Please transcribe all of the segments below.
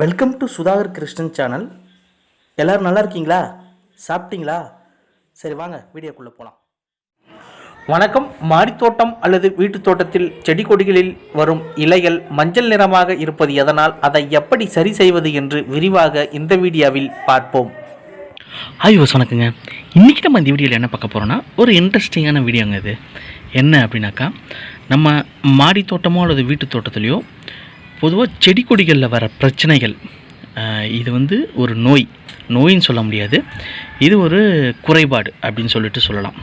Welcome to Sudhakar Krishnan channel எல்லோரும் நல்லா இருக்கீங்களா? சாப்பிட்டீங்களா? சரி வாங்க வீடியோக்குள்ளே போகலாம் வணக்கம். மாடித்தோட்டம் அல்லது வீட்டுத் தோட்டத்தில் செடி கொடிகளில் வரும் இலைகள் மஞ்சள் நிறமாக இருப்பது எதனால் அதை எப்படி சரி செய்வது என்று விரிவாக இந்த வீடியோவில் பார்ப்போம். ஹாய் வணக்கங்க. இன்றைக்கி நம்ம இந்த வீடியோவில் என்ன பார்க்க போகிறோன்னா ஒரு இன்ட்ரெஸ்டிங்கான வீடியோங்க இது. என்ன அப்படின்னாக்கா நம்ம மாடி தோட்டமோ அல்லது வீட்டு தோட்டத்துலேயோ பொதுவாக செடி கொடிகளில் வர பிரச்சனைகள் இது வந்து ஒரு நோய் நோயின்னு சொல்ல முடியாது. இது ஒரு குறைபாடு அப்படின்னு சொல்லிட்டு சொல்லலாம்.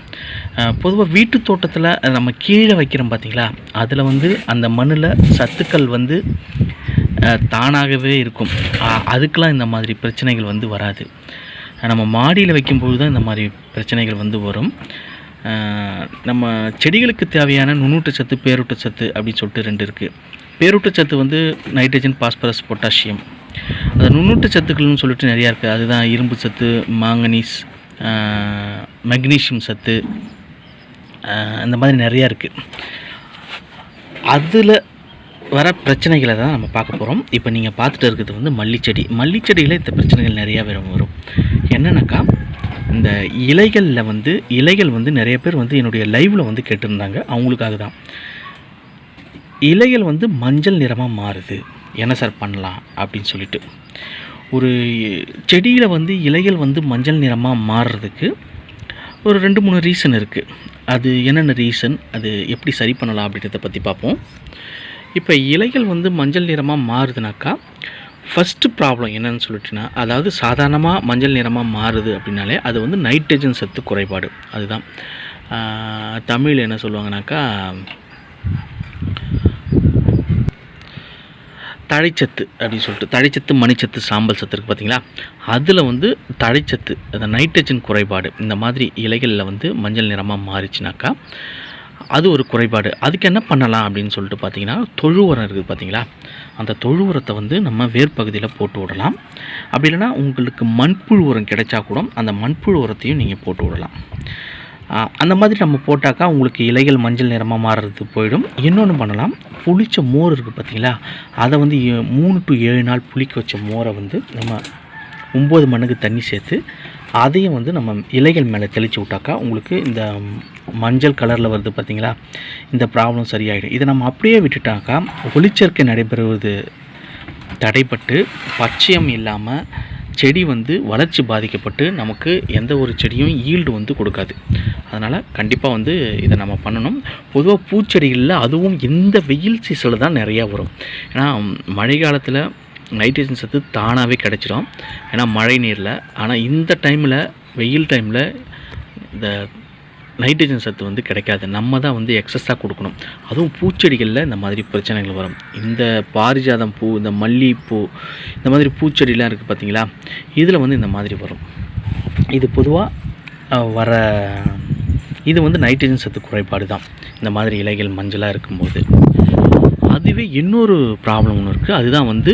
பொதுவாக வீட்டு தோட்டத்தில் நம்ம கீழே வைக்கிறோம் பார்த்திங்களா அதில் வந்து அந்த மண்ணில் சத்துக்கள் வந்து தானாகவே இருக்கும். அதுக்கெலாம் இந்த மாதிரி பிரச்சனைகள் வந்து வராது. நம்ம மாடியில் வைக்கும்போது தான் இந்த மாதிரி பிரச்சனைகள் வந்து வரும். நம்ம செடிகளுக்கு தேவையான நுண்ணூட்டச்சத்து பேரூட்டச்சத்து அப்படின்னு சொல்லிட்டு ரெண்டு இருக்குது பேரூட்டச்சத்து வந்து நைட்ரஜன் பாஸ்பரஸ் பொட்டாசியம் அது நுண்ணூட்டச்சத்துக்கள்னு சொல்லிட்டு நிறையா இருக்குது அதுதான் இரும்பு சத்து மாங்கனீஸ் மெக்னீஷியம் சத்து அந்த மாதிரி நிறையா இருக்குது அதில் வர பிரச்சனைகளை தான் நம்ம பார்க்க போகிறோம் இப்போ நீங்கள் பார்த்துட்டு இருக்கிறது வந்து மல்லிச்செடி. மல்லிச்செடியில் இந்த பிரச்சனைகள் நிறையா வரும் வரும். என்னென்னாக்கா இந்த இலைகளில் வந்து இலைகள் வந்து நிறைய பேர் வந்து என்னுடைய லைவில் வந்து கேட்டிருந்தாங்க. அவங்களுக்காக தான். இலைகள் வந்து மஞ்சள் நிறமாக மாறுது. என்ன சார் பண்ணலாம் அப்படின்னு சொல்லிட்டு. ஒரு செடியில் வந்து இலைகள் வந்து மஞ்சள் நிறமாக மாறுறதுக்கு ஒரு ரெண்டு மூணு ரீசன் இருக்குது அது என்னென்ன ரீசன் அது எப்படி சரி பண்ணலாம் அப்படின்றத பற்றி பார்ப்போம். இப்போ இலைகள் வந்து மஞ்சள் நிறமாக மாறுதுனாக்கா ஃபஸ்ட்டு ப்ராப்ளம் என்னன்னு சொல்லிட்டுனா அதாவது சாதாரணமாக மஞ்சள் நிறமாக மாறுது அப்படின்னாலே அது வந்து நைட்ரஜன் சத்து குறைபாடு. அதுதான். தமிழ் என்ன சொல்லுவாங்கனாக்கா தழைச்சத்து அப்படின்னு சொல்லிட்டு தழைச்சத்து மணிச்சத்து சாம்பல் சத்து இருக்குது பார்த்தீங்களா அதில் வந்து தழைச்சத்து அந்த நைட்ரஜன் குறைபாடு இந்த மாதிரி இலைகளில் வந்து மஞ்சள் நிறமாக மாறிச்சுனாக்கா அது ஒரு குறைபாடு. அதுக்கு என்ன பண்ணலாம் அப்படின்னு சொல்லிட்டு பார்த்தீங்கன்னா தொழு உரம் இருக்குது பார்த்தீங்களா அந்த தொழு உரத்தை வந்து நம்ம வேர் பகுதியில் போட்டு விடலாம். அப்படி இல்லைன்னா உங்களுக்கு மண்புழு உரம் கிடைச்சா கூட அந்த மண்புழு உரத்தையும் நீங்கள் போட்டு விடலாம். அந்த மாதிரி நம்ம போட்டாக்கா உங்களுக்கு இலைகள் மஞ்சள் நிறமாக மாறுறது போயிடும். இன்னொன்று பண்ணலாம். புளிச்ச மோர் இருக்குது பார்த்தீங்களா அதை வந்து ஏ- மூணு டு ஏழு நாள் புளிக்க வச்ச மோரை வந்து நம்ம ஒம்பது மண்ணுக்கு தண்ணி சேர்த்து அதையும் வந்து நம்ம இலைகள் மேலே தெளித்து விட்டாக்கா உங்களுக்கு இந்த மஞ்சள் கலரில் வருது பார்த்திங்களா இந்த ப்ராப்ளம் சரியாயிடும். இதை நம்ம அப்படியே விட்டுட்டாக்கா ஒளிச்சேர்க்கை நடைபெறுவது தடைப்பட்டு பச்சையம் இல்லாமல் செடி வந்து வளர்ச்சி பாதிக்கப்பட்டு நமக்கு எந்த ஒரு செடியும் ஈல்டு வந்து கொடுக்காது. அதனால் கண்டிப்பாக வந்து இதை நம்ம பண்ணணும். பொதுவாக பூச்செடிகளில் அதுவும் இந்த வெயில் சீசனில் தான் நிறையா வரும். ஏன்னா மழை காலத்தில் நைட்ரஜன் சத்து தானாகவே கிடச்சிரும். ஏன்னா மழை நீரில். ஆனால் இந்த டைமில் வெயில் டைமில் இந்த நைட்ரஜன் சத்து வந்து கிடைக்காது. நம்ம தான் வந்து எக்ஸஸாக கொடுக்கணும். அதுவும் பூச்செடிகளில் இந்த மாதிரி பிரச்சனைகள் வரும். இந்த பாரிஜாதம் பூ இந்த மல்லிகைப்பூ இந்த மாதிரி பூச்செடிலாம் இருக்குது பார்த்தீங்களா இதில் வந்து இந்த மாதிரி வரும். இது பொதுவாக வர இது வந்து நைட்ரஜன் சத்து குறைபாடு தான். இந்த மாதிரி இலைகள் மஞ்சளாக இருக்கும்போது. அதுவே இன்னொரு ப்ராப்ளம் ஒன்று இருக்குது அதுதான் வந்து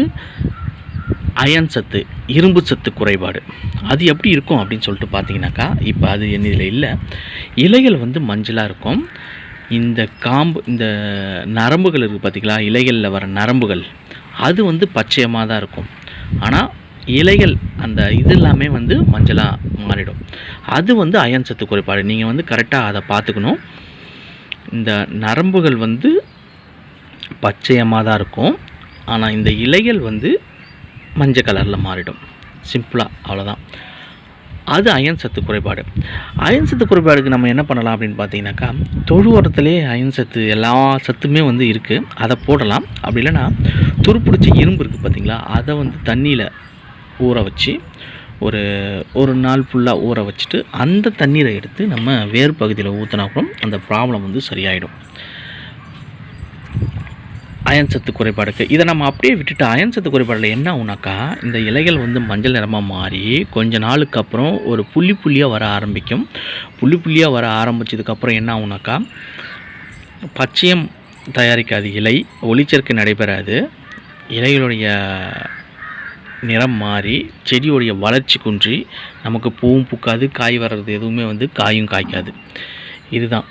அயன் சத்து இரும்பு சத்து குறைபாடு. அது எப்படி இருக்கும் அப்படின்னு சொல்லிட்டு பார்த்தீங்கன்னாக்கா இப்போ அது என்ன இதில் இல்லை. இலைகள் வந்து மஞ்சளாக இருக்கும். இந்த காம்பு இந்த நரம்புகள் இருக்குது பார்த்திங்களா இலைகளில் வர நரம்புகள். அது வந்து பச்சையமாக தான் இருக்கும். ஆனால் இலைகள் அந்த இது எல்லாமே வந்து மஞ்சளாக மாறிடும். அது வந்து அயன் சத்து குறைபாடு. நீங்கள் வந்து கரெக்டாக அதை பார்த்துக்கணும். இந்த நரம்புகள் வந்து பச்சையமாக தான் இருக்கும். ஆனால் இந்த இலைகள் வந்து மஞ்சள் கலரில் மாறிடும். சிம்பிளாக அவ்வளோதான் அது அயன் சத்து குறைபாடு. அயன் சத்து குறைபாடுக்கு நம்ம என்ன பண்ணலாம் அப்படின்னு பார்த்தீங்கன்னாக்கா தொழு உரத்துலேயே அயன் சத்து எல்லா சத்துமே வந்து இருக்குது அதை போடலாம். அப்படி இல்லைன்னா துருப்பிடிச்சி இரும்பு இருக்குது பார்த்தீங்களா அதை வந்து தண்ணியில் ஊற வச்சு ஒரு ஒரு நாள் ஃபுல்லாக ஊற வச்சுட்டு அந்த தண்ணீரை எடுத்து நம்ம வேர் பகுதியில் ஊற்றினா கூட அந்த ப்ராப்ளம் வந்து சரியாயிடும். அயன் சத்து குறைபாடுக்கு. இதை நம்ம அப்படியே விட்டுட்டு அயன் சத்து குறைபாடில் என்ன ஆகுனாக்கா இந்த இலைகள் வந்து மஞ்சள் நிறமாக மாறி கொஞ்ச நாளுக்கு அப்புறம் ஒரு புள்ளி புள்ளியாக வர ஆரம்பிக்கும். புள்ளி புள்ளியாக வர ஆரம்பிச்சதுக்கப்புறம் என்ன ஆகுனாக்கா பச்சையம் தயாரிக்காது இலை ஒளிச்சேர்க்கை நடைபெறாது. இலைகளுடைய நிறம் மாறி செடியுடைய வளர்ச்சி குன்றி நமக்கு பூவும் பூக்காது காய் வர்றது எதுவுமே வந்து காயும் காய்க்காது. இதுதான்.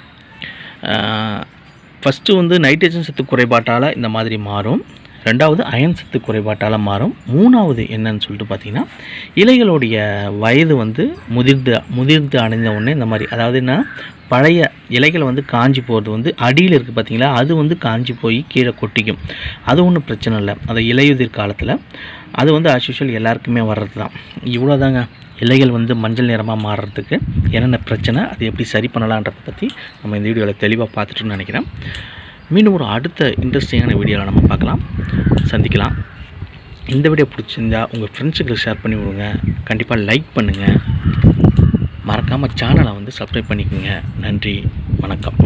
ஃபஸ்ட்டு வந்து நைட்ரஜன் சத்து குறைபாட்டால் இந்த மாதிரி மாறும். ரெண்டாவது அயன் சத்து குறைபாட்டால் மாறும். மூணாவது என்னன்னு சொல்லிட்டு பார்த்தீங்கன்னா இலைகளுடைய வயது வந்து முதிர்ந்து முதிர்ந்து அடைந்த உடனே இந்த மாதிரி அதாவது என்ன பழைய இலைகள் வந்து காஞ்சி போகிறது வந்து அடியில் இருக்குது பார்த்திங்களா அது வந்து காஞ்சி போய் கீழே கொட்டிக்கும். அது ஒன்றும் பிரச்சனை இல்லை. அது இலையுதிர் காலத்தில். அது வந்து as எல்லாருக்குமே வர்றது தான் இவ்வளோ தாங்க இலைகள் வந்து மஞ்சள் நிறமாக மாறுறதுக்கு என்னென்ன பிரச்சனை அது எப்படி சரி பண்ணலான்றதை பற்றி நம்ம இந்த வீடியோவில் தெளிவாக பார்த்துட்டுன்னு நினைக்கிறேன். மீண்டும் ஒரு அடுத்த இன்ட்ரெஸ்டிங்கான வீடியோவில் நம்ம பார்க்கலாம். சந்திக்கலாம். இந்த வீடியோ பிடிச்சிருந்தா உங்கள் ஃப்ரெண்ட்ஸுக்கு ஷேர் பண்ணி விடுங்க. கண்டிப்பாக லைக் பண்ணுங்கள் மறக்காமல் சேனலை வந்து சப்ஸ்கிரைப் பண்ணிக்கோங்க. நன்றி. வணக்கம்.